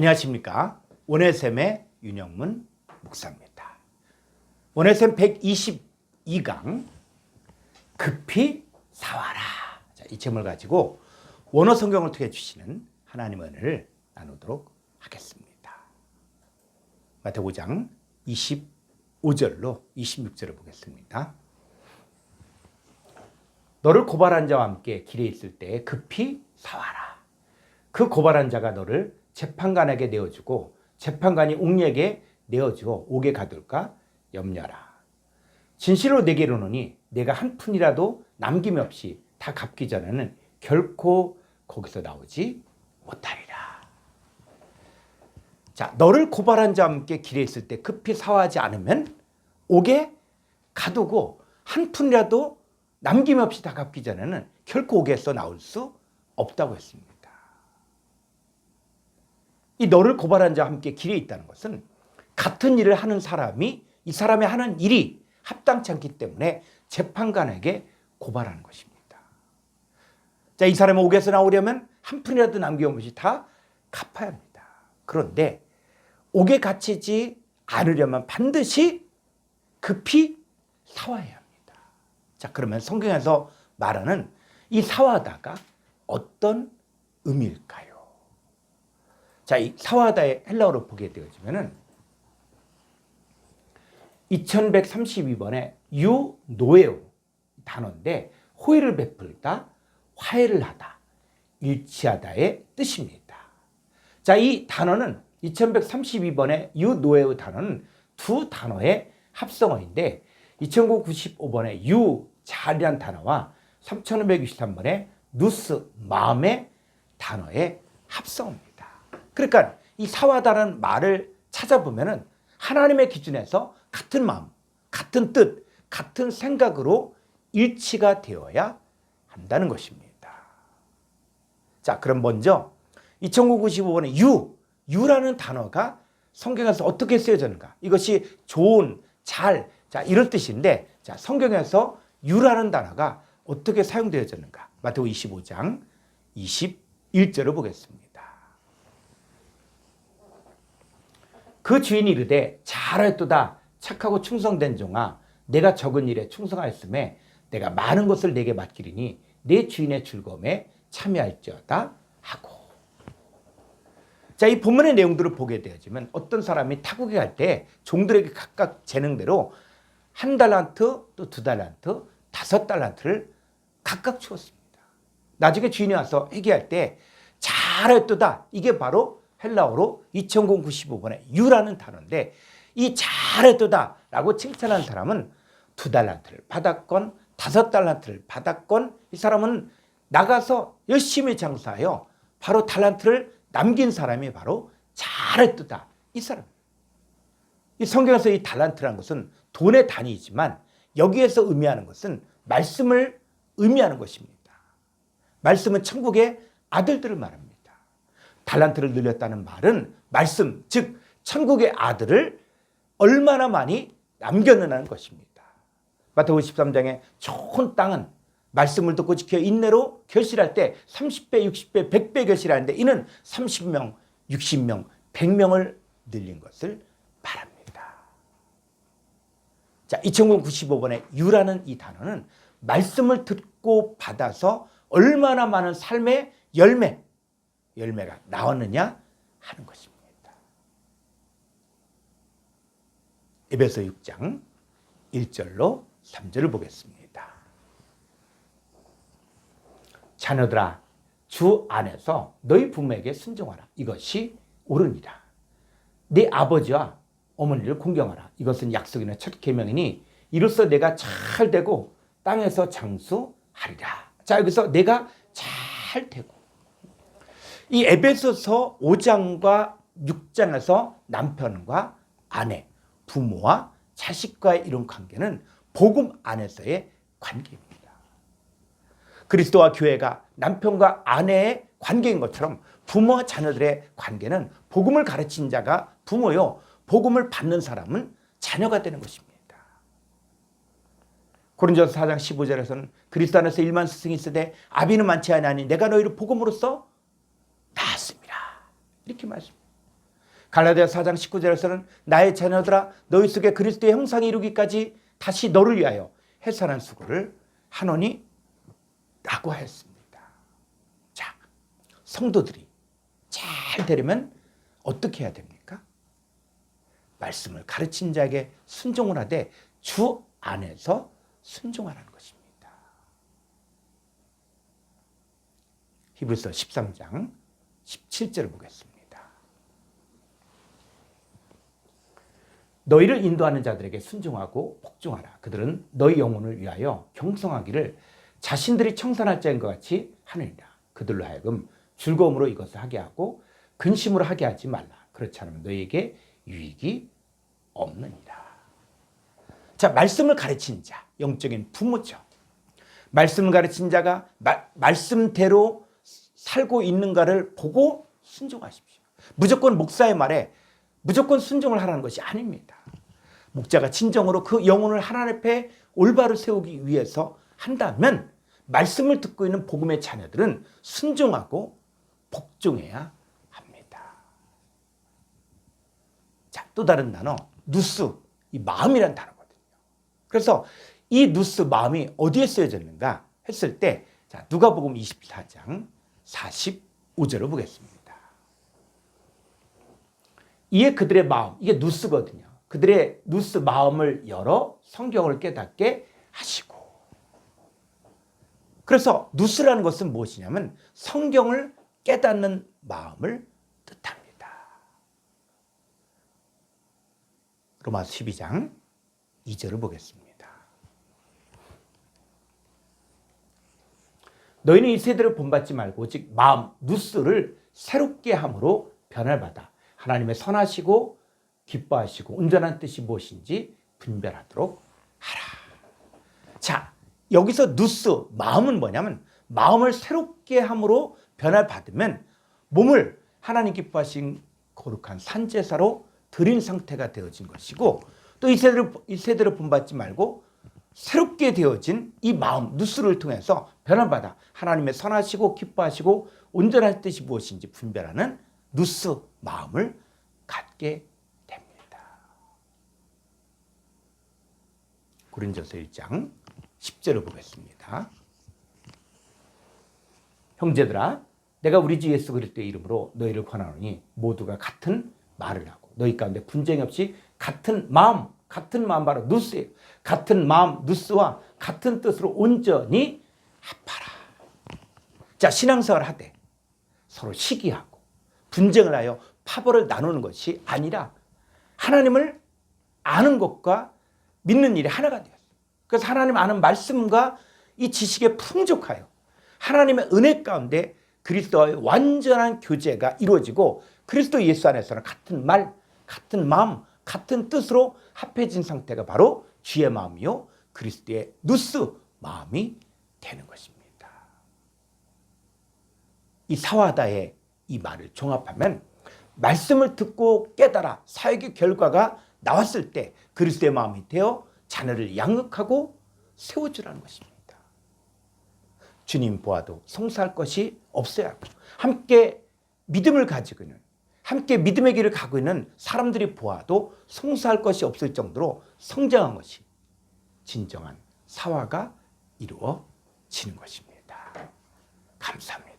안녕하십니까. 원해샘의 윤영문 목사입니다. 원해샘 122강 급히 사와라. 자, 이 제목을 가지고 원어 성경을 통해 주시는 하나님의 은혜를 나누도록 하겠습니다. 마태오 5장 25절로 26절을 보겠습니다. 너를 고발한 자와 함께 길에 있을 때 급히 사와라. 그 고발한 자가 너를 재판관에게 내어주고 재판관이 옥리에게 내어주어 옥에 가둘까 염려라. 진실로 내게 이르노니 내가 한 푼이라도 남김없이 다 갚기 전에는 결코 거기서 나오지 못하리라. 자, 너를 고발한 자와 함께 길에 있을 때 급히 사와하지 않으면 옥에 가두고 한 푼이라도 남김없이 다 갚기 전에는 결코 옥에서 나올 수 없다고 했습니다. 이 너를 고발한 자와 함께 길에 있다는 것은 같은 일을 하는 사람이 이 사람이 하는 일이 합당치 않기 때문에 재판관에게 고발하는 것입니다. 자, 이 사람이 옥에서 나오려면 한 푼이라도 남김없이 다 갚아야 합니다. 그런데 옥에 갇히지 않으려면 반드시 급히 사와야 합니다. 자, 그러면 성경에서 말하는 이 사와다가 어떤 의미일까요? 자, 이 사와다의 헬라어로 보게 되어지면은 2132번에 유 노에오 단어인데 호의를 베풀다, 화해를 하다, 일치하다의 뜻입니다. 자, 이 단어는 2132번의 유 노에오 단어는 두 단어의 합성어인데 2995번의 유 잘이란 단어와 3563번의 누스 마음의 단어의 합성어입니다. 그러니까 이 사와다라는 말을 찾아보면은 하나님의 기준에서 같은 마음, 같은 뜻, 같은 생각으로 일치가 되어야 한다는 것입니다. 자, 그럼 먼저 2995번의 유, 유라는 단어가 성경에서 어떻게 쓰여졌는가? 이것이 좋은, 잘, 자, 이런 뜻인데, 자, 성경에서 유라는 단어가 어떻게 사용되어졌는가? 마태오 25장 21절을 보겠습니다. 그 주인이 이르되 잘하였도다. 착하고 충성된 종아 내가 적은 일에 충성하였음에 내가 많은 것을 내게 맡기리니 내 주인의 즐거움에 참여할지어다. 하고. 자, 이 본문의 내용들을 보게 되어지면 어떤 사람이 타국에 갈 때 종들에게 각각 재능대로 한 달란트 또 두 달란트 다섯 달란트를 각각 주었습니다. 나중에 주인이 와서 회개할 때 잘했도다. 이게 바로 헬라어로 2095번의 유라는 단어인데 이 잘했도다 라고 칭찬한 사람은 두 달란트를 받았건 다섯 달란트를 받았건 이 사람은 나가서 열심히 장사하여 바로 달란트를 남긴 사람이 바로 잘했도다 이 사람. 이 성경에서 이 달란트라는 것은 돈의 단위이지만 여기에서 의미하는 것은 말씀을 의미하는 것입니다. 말씀은 천국의 아들들을 말합니다. 달란트를 늘렸다는 말은 말씀, 즉 천국의 아들을 얼마나 많이 남겼느냐는 것입니다. 마태오 13장에 좋은 땅은 말씀을 듣고 지켜 인내로 결실할 때 30배, 60배, 100배 결실하는데 이는 30명, 60명, 100명을 늘린 것을 말합니다. 자, 2095번에 유라는 이 단어는 말씀을 듣고 받아서 얼마나 많은 삶의 열매, 열매가 나왔느냐 하는 것입니다. 에베소 6장 1절로 3절을 보겠습니다. 자녀들아 주 안에서 너희 부모에게 순종하라. 이것이 옳으니라. 네 아버지와 어머니를 공경하라. 이것은 약속이나 첫 계명이니 이로써 내가 잘 되고 땅에서 장수하리라. 자 여기서 내가 잘 되고 이 에베소서 5장과 6장에서 남편과 아내, 부모와 자식과의 이런 관계는 복음 안에서의 관계입니다. 그리스도와 교회가 남편과 아내의 관계인 것처럼 부모와 자녀들의 관계는 복음을 가르친 자가 부모요, 복음을 받는 사람은 자녀가 되는 것입니다. 고린도서 4장 15절에서는 그리스도 안에서 일만 스승이 있으되 아비는 많지 아니하니 내가 너희를 복음으로써. 이렇게 말씀. 갈라디아 4장 19절에서는 나의 자녀들아 너희 속에 그리스도의 형상이 이루기까지 다시 너를 위하여 해산한 수고를 하노니 라고 하였습니다. 자, 성도들이 잘 되려면 어떻게 해야 됩니까? 말씀을 가르친 자에게 순종을 하되 주 안에서 순종하라는 것입니다. 히브리서 13장 17절을 보겠습니다. 너희를 인도하는 자들에게 순종하고 복종하라. 그들은 너희 영혼을 위하여 경성하기를 자신들이 청산할 자인 것 같이 하느니라. 그들로 하여금 즐거움으로 이것을 하게 하고 근심으로 하게 하지 말라. 그렇지 않으면 너희에게 유익이 없느니라. 자, 말씀을 가르친 자, 영적인 부모죠. 말씀을 가르친 자가 마, 말씀대로 살고 있는가를 보고 순종하십시오. 무조건 목사의 말에 무조건 순종을 하라는 것이 아닙니다. 목자가 진정으로 그 영혼을 하나님 앞에 올바로 세우기 위해서 한다면 말씀을 듣고 있는 복음의 자녀들은 순종하고 복종해야 합니다. 자, 또 다른 단어, 누스, 이 마음이란 단어거든요. 그래서 이 누스 마음이 어디에 쓰여졌는가 했을 때, 자, 누가복음 24장 45절을 보겠습니다. 이에 그들의 마음, 이게 누스거든요. 그들의 누스 마음을 열어 성경을 깨닫게 하시고. 그래서 누스라는 것은 무엇이냐면 성경을 깨닫는 마음을 뜻합니다. 로마서 12장 2절을 보겠습니다. 너희는 이 세대를 본받지 말고 즉 마음 누스를 새롭게 함으로 변화를 받아 하나님의 선하시고 기뻐하시고 온전한 뜻이 무엇인지 분별하도록 하라. 자, 여기서 누스 마음은 뭐냐면 마음을 새롭게 함으로 변화를 받으면 몸을 하나님 기뻐하신 거룩한 산제사로 드린 상태가 되어진 것이고 또 이 세대를 이 세대를 본받지 말고 새롭게 되어진 이 마음 누스를 통해서 변화받아 하나님의 선하시고 기뻐하시고 온전한 뜻이 무엇인지 분별하는 누스 마음을 갖게 됩니다. 고린도서 1장 10절을 보겠습니다. 형제들아 내가 우리 주 예수 그리스도의 이름으로 너희를 권하노니 모두가 같은 말을 하고 너희 가운데 분쟁이 없이 같은 마음 같은 마음 바로 누스예요. 같은 마음 누스와 같은 뜻으로 온전히 합하라. 자 신앙생활 하되 서로 시기하고 분쟁을 하여 파벌을 나누는 것이 아니라 하나님을 아는 것과 믿는 일이 하나가 되었어요. 그래서 하나님 아는 말씀과 이 지식에 풍족하여 하나님의 은혜 가운데 그리스도와의 완전한 교제가 이루어지고 그리스도 예수 안에서는 같은 말, 같은 마음, 같은 뜻으로 합해진 상태가 바로 주의 마음이요 그리스도의 누스 마음이 되는 것입니다. 이 사와다의 이 말을 종합하면 말씀을 듣고 깨달아 사역의 결과가 나왔을 때 그리스도의 마음이 되어 자녀를 양육하고 세워주라는 것입니다. 주님 보아도 성사할 것이 없어야 하고 함께 믿음을 가지고 있는 함께 믿음의 길을 가고 있는 사람들이 보아도 성사할 것이 없을 정도로 성장한 것이 진정한 사화가 이루어지는 것입니다. 감사합니다.